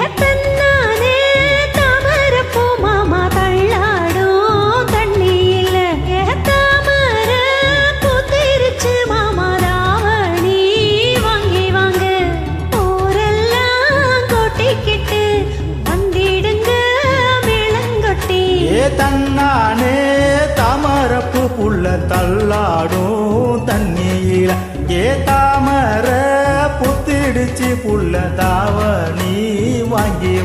தன்னானே தண்ணியில ஏ தாமர தாமரப்பு புள்ள தள்ளாடும் தண்ணியில ஏ தாமர புத்திடுச்சு புள்ள தாவ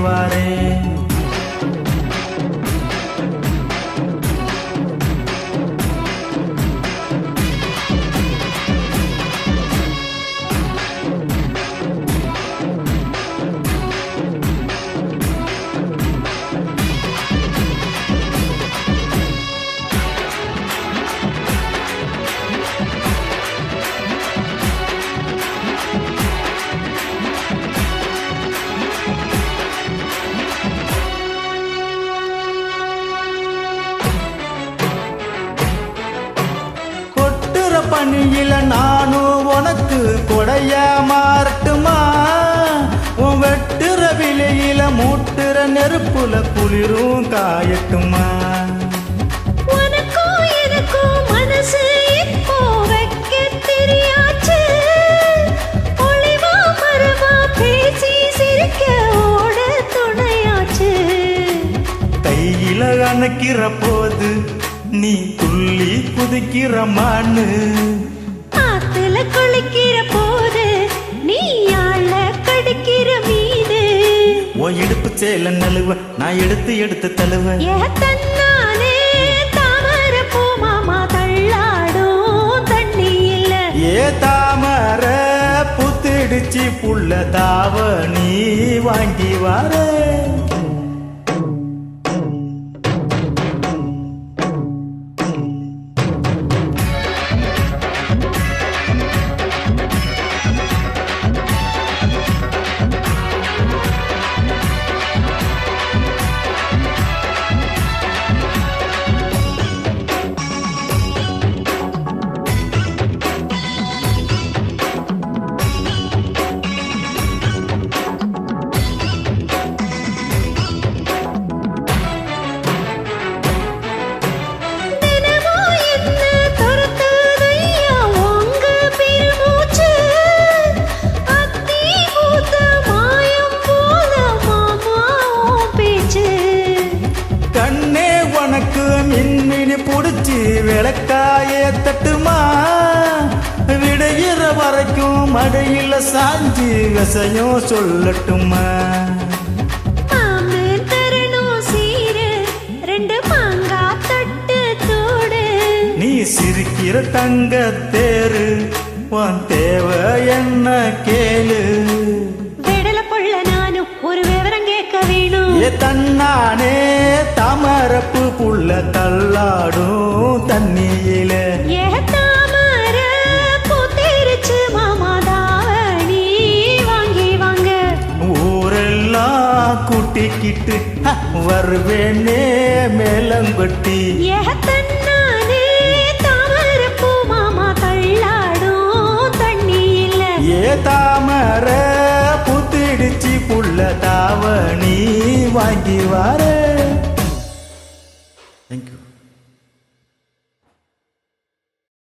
வாங்கி பணியில நானும் உனக்கு கொடையா மாறட்டுமா? உன் வெட்டுற விலையில மூட்டுற நெருப்புல குளிரும் காயட்டுமா? கையில அணைக்கிற போது நீ துள்ளி குதிக்கிற மானு. ஆத்துல குளிக்கிற போது நீ ஆள கடிக்கிற மீது. உன் இடுப்பு சேல நழுவ நான் எடுத்து எடுத்து தழுவ. ஏ தன்னானே தாமர பூ மாமா தள்ளாடும் தண்ணியில. ஏ தாமர புத்திடுச்சு புள்ள தாவணி வாங்கி வர மின்மினி புடிச்சு விளக்காய தட்டுமா? விடையிற வரைக்கும் மடையில சாஞ்சி விசையும் சொல்லட்டுமா? நீ சிரிக்கிற தங்க தேரு உன் தேவை என்ன கேளு. நானும் ஒரு விவரம் கேட்க வேணும். ஏ தன்னானே தாமரப்பு புள்ள தள்ளாடும் தண்ணியில. ஏ தாமர பூத்திருச்சு மாமா தாவணி வாங்கி வாங்க. ஊரெல்லாம் கூட்டிக்கிட்டு வருவேனே மேலங்கொட்டி. ஏ வாங்கி வாரே